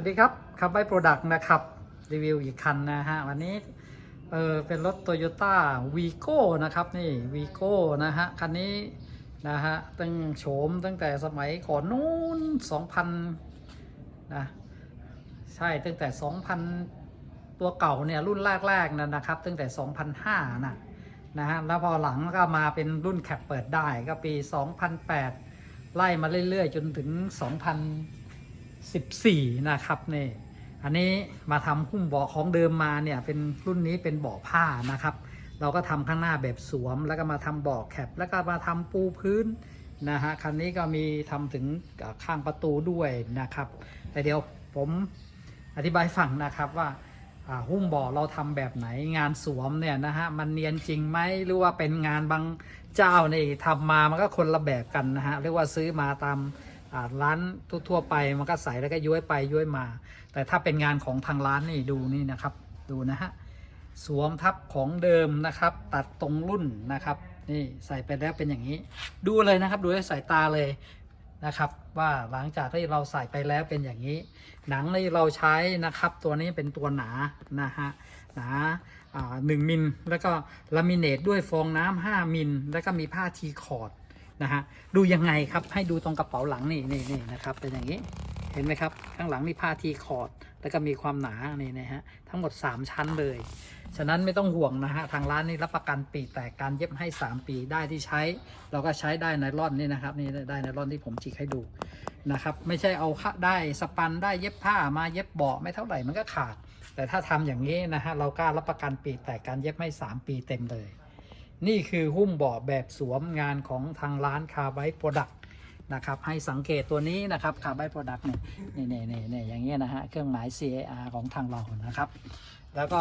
วัสดีครับขับไบโปรดักต์นะครับ รีวิวอีกคันนะฮะ วันนี้เออเป็นรถ Toyota v ีโก้นะครับ นี่ v ีโก้นะฮะ คันนี้นะฮะตั้งโฉมตั้งแต่สมัยก่อนนู้น2000นะใช่ตั้งแต่ 2000 ตัวเก่าเนี่ย รุ่นแรกๆนั่นนะครับ ตั้งแต่ 2005นะนะฮะแล้วพอหลังก็มาเป็นรุ่นแคปเปิดได้ก็ปี 2008 ไล่มาเรื่อยๆ จนถึง 14 นะครับนี่อันนี้มาทำหุ้มเบาะของเดิมมาเนี่ยเป็นรุ่นนี้เป็นเบาะผ้านะครับ เราก็ทำข้างหน้าแบบสวม แล้วก็มาทำเบาะแคปแล้วก็มาทำปูพื้นนะฮะคันนี้ก็มีทำถึงข้างประตูด้วยนะครับ แต่เดี๋ยวผมอธิบายให้ฟังนะครับว่าหุ้มเบาะเราทำแบบไหนงานสวมเนี่ยนะฮะมันเนียนจริงไหมหรือว่าเป็นงานบางเจ้านี่ทำมามันก็คนละแบบกันนะฮะเรียกว่าซื้อมาตาม ร้านทั่วๆไปมันก็ใส่แล้วก็ย้วยไปย้วยมา แต่ถ้าเป็นงานของทางร้านนี่ดูนี่นะครับ ดูนะฮะสวมทับของเดิมนะครับ ตัดตรงรุ่นนะครับ นี่ใส่ไปแล้วเป็นอย่างนี้ ดูเลยนะครับดูด้วยสายตาเลยนะครับว่าหลังจากที่เราใส่ไปแล้วเป็นอย่างนี้ หนังที่เราใช้นะครับ ตัวนี้เป็นตัวหนานะฮะหนาหนึ่งมิลแล้วก็ลามิเนตด้วยฟองน้ำห้ามิลแล้วก็มีผ้าทีคอร์ด นะฮะดูยังไงครับให้ดูตรงกระเป๋าหลังนี่นี่นี่นะครับเป็นอย่างนี้เห็นไหมครับ ข้างหลังมีผ้าทีคอร์ดแล้วก็มีความหนานี่นะฮะทั้งหมด 3 ชั้นเลย ฉะนั้นไม่ต้องห่วงนะฮะทางร้านนี่รับประกันปีแตกการเย็บให้ 3 ปีได้ที่ใช้ เราก็ใช้ได้ในร่อนนี่นะครับนี่ได้ในร่อนที่ผมฉีกให้ดูนะครับไม่ใช่เอาได้สปันได้เย็บผ้ามาเย็บเบาะไม่เท่าไหร่มันก็ขาด แต่ถ้าทำอย่างนี้นะฮะเรากล้ารับประกันปีแต่การเย็บให้ 3 ปีเต็มเลย นี่คือหุ้มเบาะแบบสวมงานของทางร้านคาร์ไบโปรดักต์นะครับให้สังเกตตัวนี้นะครับคาร์ไบโปรดักต์เนี่ยนี่นี่นี่นี่อย่างเงี้ยนะฮะเครื่องหมาย CAR ของทางเรานะครับ แล้วก็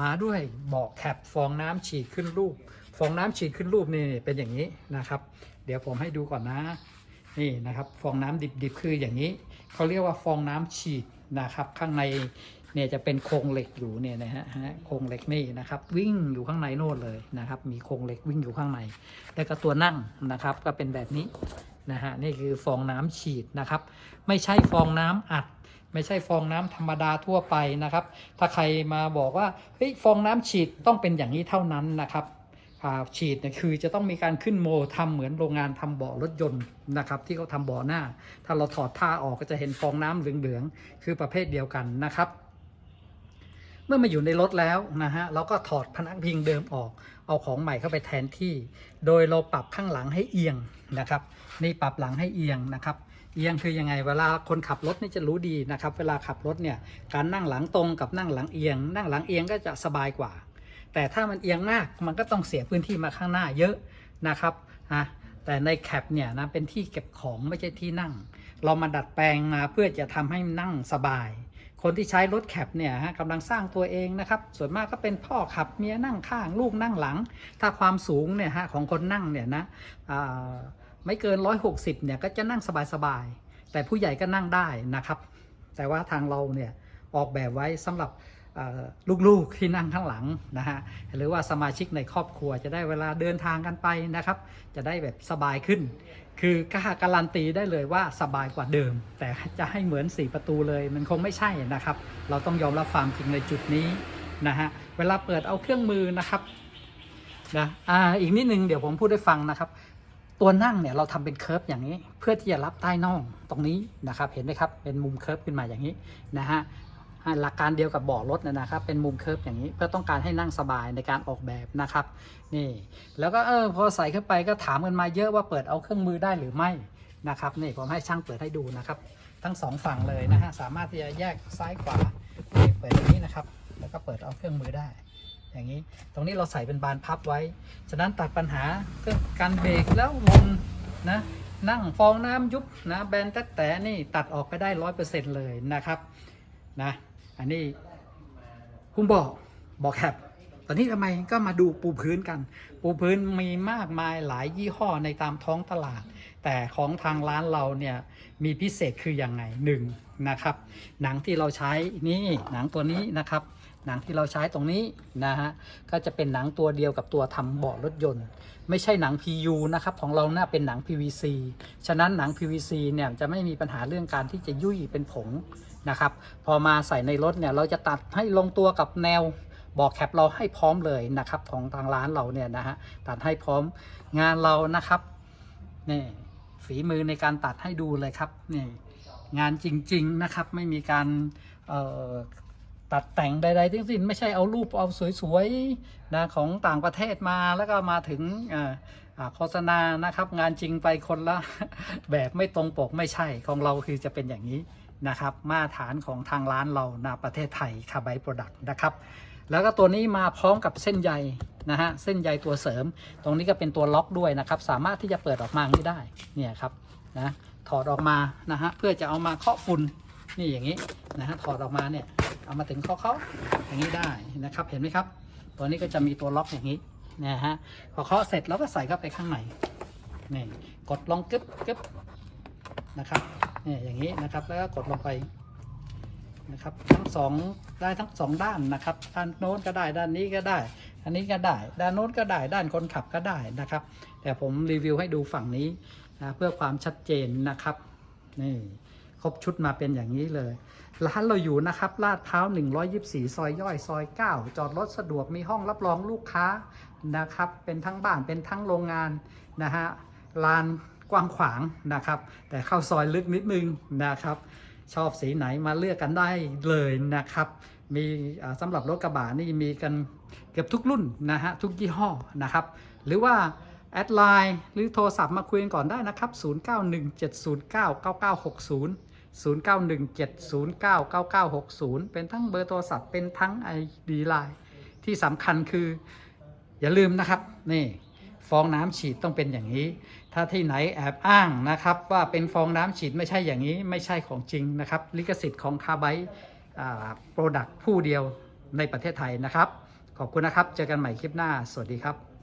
มาด้วยเบาะแคปฟองน้ำฉีดขึ้นรูป ฟองน้ำฉีดขึ้นรูปนี่เป็นอย่างนี้นะครับ เดี๋ยวผมให้ดูก่อนนะนี่นะครับฟองน้ำดิบๆคืออย่างนี้เขาเรียกว่าฟองน้ำฉีดนะครับ ข้างใน เนี่ยจะเป็นโครงเหล็กอยู่เนี่ยนะฮะโครงเหล็กนี่นะครับ วิ่งอยู่ข้างในโน่นเลยนะครับ มีโครงเหล็กวิ่งอยู่ข้างใน แล้วก็ตัวนั่งนะครับ ก็เป็นแบบนี้นะฮะนี่คือฟองน้ำฉีดนะครับ ไม่ใช่ฟองน้ำอัด ไม่ใช่ฟองน้ำธรรมดาทั่วไปนะครับ ถ้าใครมาบอกว่าเฮ้ยฟองน้ำฉีดต้องเป็นอย่างนี้เท่านั้นนะครับฉีดเนี่ยคือจะต้องมีการขึ้นโมทำเหมือนโรงงานทำเบาะรถยนต์นะครับ ที่เขาทำเบาะหน้า ถ้าเราถอดผ้าออกก็จะเห็นฟองน้ำเหลืองๆคือประเภทเดียวกันนะครับ เมื่อมาอยู่ในรถแล้วนะฮะเราก็ถอดพนักพิงเดิมออก เอาของใหม่เข้าไปแทนที่ โดยเราปรับข้างหลังให้เอียงนะครับ นี่ปรับหลังให้เอียงนะครับเอียงคือยังไงเวลาคนขับรถนี่จะรู้ดีนะครับ เวลาขับรถเนี่ยการนั่งหลังตรงกับนั่งหลังเอียง นั่งหลังเอียงก็จะสบายกว่า แต่ถ้ามันเอียงมากมันก็ต้องเสียพื้นที่มาข้างหน้าเยอะนะครับนะแต่ในแคปเนี่ยนะเป็นที่เก็บของไม่ใช่ที่นั่ง เรามาดัดแปลงมาเพื่อจะทำให้นั่งสบาย คนที่ใช้รถแคปเนี่ยฮะกำลังสร้างตัวเองนะครับ ส่วนมากก็เป็นพ่อขับเมียนั่งข้างลูกนั่งหลัง ถ้าความสูงเนี่ยฮะของคนนั่งเนี่ยนะไม่เกิน 160เนี่ยก็จะนั่งสบายๆ แต่ผู้ใหญ่ก็นั่งได้นะครับ แต่ว่าทางเราเนี่ยออกแบบไว้สำหรับลูกๆที่นั่งข้างหลังนะฮะหรือว่าสมาชิกในครอบครัวจะได้เวลาเดินทางกันไปนะครับ จะได้แบบสบายขึ้น คือกล้าการันตีได้เลยว่าสบายกว่าเดิม แต่จะให้เหมือน 4 ประตูเลย มันคงไม่ใช่นะครับ เราต้องยอมรับความจริงในจุดนี้นะฮะเวลาเปิดเอาเครื่องมือนะครับนะอ่าอีกนิดนึงเดี๋ยวผมพูดให้ฟังนะครับ ตัวนั่งเนี่ยเราทำเป็นเคิร์ฟอย่างนี้ เพื่อที่จะรับใต้น่องตรงนี้นะครับ เห็นไหมครับเป็นมุมเคิร์ฟขึ้นมาอย่างนี้นะฮะ หลักการเดียวกับเบาะรถนะครับ เป็นมุมเคิร์ฟอย่างนี้ เพื่อต้องการให้นั่งสบายในการออกแบบนะครับ นี่ แล้วก็เออพอใส่เข้าไปก็ถามกันมาเยอะว่าเปิดเอาเครื่องมือได้หรือไม่นะครับ นี่ผมให้ช่างเปิดให้ดูนะครับ ทั้งสองฝั่งเลยนะฮะสามารถที่จะแยกซ้ายขวาเปิดอย่างนี้นะครับ แล้วก็เปิดเอาเครื่องมือได้ อย่างนี้ ตรงนี้เราใส่เป็นบานพับไว้ ฉะนั้นตัดปัญหาเรื่องการเบรกแล้วลนนะนั่งฟองน้ำยุบนะแบนแต่แต่นี่ตัดออกไปได้ร้อยเปอร์เซ็นต์เลยนะครับนะ อันนี้คุณบอกบอกแคบตอนนี้ทำไมก็มาดูปูพื้นกัน ปูพื้นมีมากมายหลายยี่ห้อในตามท้องตลาด แต่ของทางร้านเราเนี่ยมีพิเศษคืออย่างไงหนึ่งนะครับ หนังที่เราใช้นี่หนังตัวนี้นะครับ หนังที่เราใช้ตรงนี้นะฮะก็จะเป็นหนังตัวเดียวกับตัวทำเบาะรถยนต์ ไม่ใช่หนัง PU นะครับของเราน่าเป็นหนัง PVC ฉะนั้นหนัง PVC เนี่ยจะไม่มีปัญหาเรื่องการที่จะยุ่ยเป็นผงนะครับพอมาใส่ในรถเนี่ยเราจะตัดให้ลงตัวกับแนวบอกแคปเราให้พร้อมเลยนะครับของทางร้านเราเนี่ยนะฮะตัดให้พร้อมงานเรานะครับนี่ฝีมือในการตัดให้ดูเลยครับนี่งานจริง ๆนะครับไม่มีการเอ่อ ตัดแต่งใดๆทั้งสิ้นไม่ใช่เอารูปเอาสวยๆนะของต่างประเทศมาแล้วก็มาถึงโฆษณานะครับ งานจริงไปคนละแบบไม่ตรงปกไม่ใช่ของเราคือจะเป็นอย่างนี้นะครับ มาตรฐานของทางร้านเรานประเทศไทยคาไบโปรดักต์นะครับ แล้วก็ตัวนี้มาพร้อมกับเส้นใยนะฮะเส้นใยตัวเสริม ตรงนี้ก็เป็นตัวล็อกด้วยนะครับ สามารถที่จะเปิดออกมาอย่ได้เนี่ยครับนะถอดออกมานะฮะเพื่อจะเอามาเคาะฝุ่นนี่อย่างนี้นะฮะถอดออกมาเนี่ย เอามาถึงเคาะเขาอย่างนี้ได้นะครับเห็นไหมครับ ตัวนี้ก็จะมีตัวล็อกอย่างนี้นะฮะพอเคาะเสร็จเราก็ใส่เข้าไปข้างในนี่กดลองกึ๊บกึ๊บนะครับนี่อย่างนี้นะครับแล้วก็กดลงไปนะครับทั้งสองได้ทั้งสองด้านนะครับด้านโน้นก็ได้ด้านนี้ก็ได้ อันนี้ก็ได้ ด้านโน้นก็ได้ ด้านคนขับก็ได้นะครับ แต่ผมรีวิวให้ดูฝั่งนี้นะเพื่อความชัดเจนนะครับนี่ ครบชุดมาเป็นอย่างนี้เลย ร้านเราอยู่นะครับ ลาดพร้าว 124 ซอยย่อย ซอย 9 จอดรถสะดวกมีห้องรับรองลูกค้านะครับ เป็นทั้งบ้านเป็นทั้งโรงงานนะฮะลานกว้างขวางนะครับ แต่เข้าซอยลึกนิดนึงนะครับ ชอบสีไหนมาเลือกกันได้เลยนะครับ มีสำหรับรถกระบะนี่มีกันเกือบทุกรุ่นนะฮะทุกยี่ห้อนะครับ หรือว่าแอดไลน์หรือโทรศัพท์มาคุยกันก่อนได้นะครับ 0917099960 0917099960 เป็นทั้งเบอร์โทรศัพท์เป็นทั้ง ID Line ที่สำคัญคือ อย่าลืมนะครับ นี่ฟองน้ำฉีดต้องเป็นอย่างนี้ ถ้าที่ไหนแอบอ้างนะครับ ว่าเป็นฟองน้ำฉีดไม่ใช่อย่างนี้ไม่ใช่ของจริงนะครับ ลิขสิทธิ์ของคาไบโปรดักต์ผู้เดียวในประเทศไทยนะครับ ขอบคุณนะครับ เจอกันใหม่คลิปหน้า สวัสดีครับ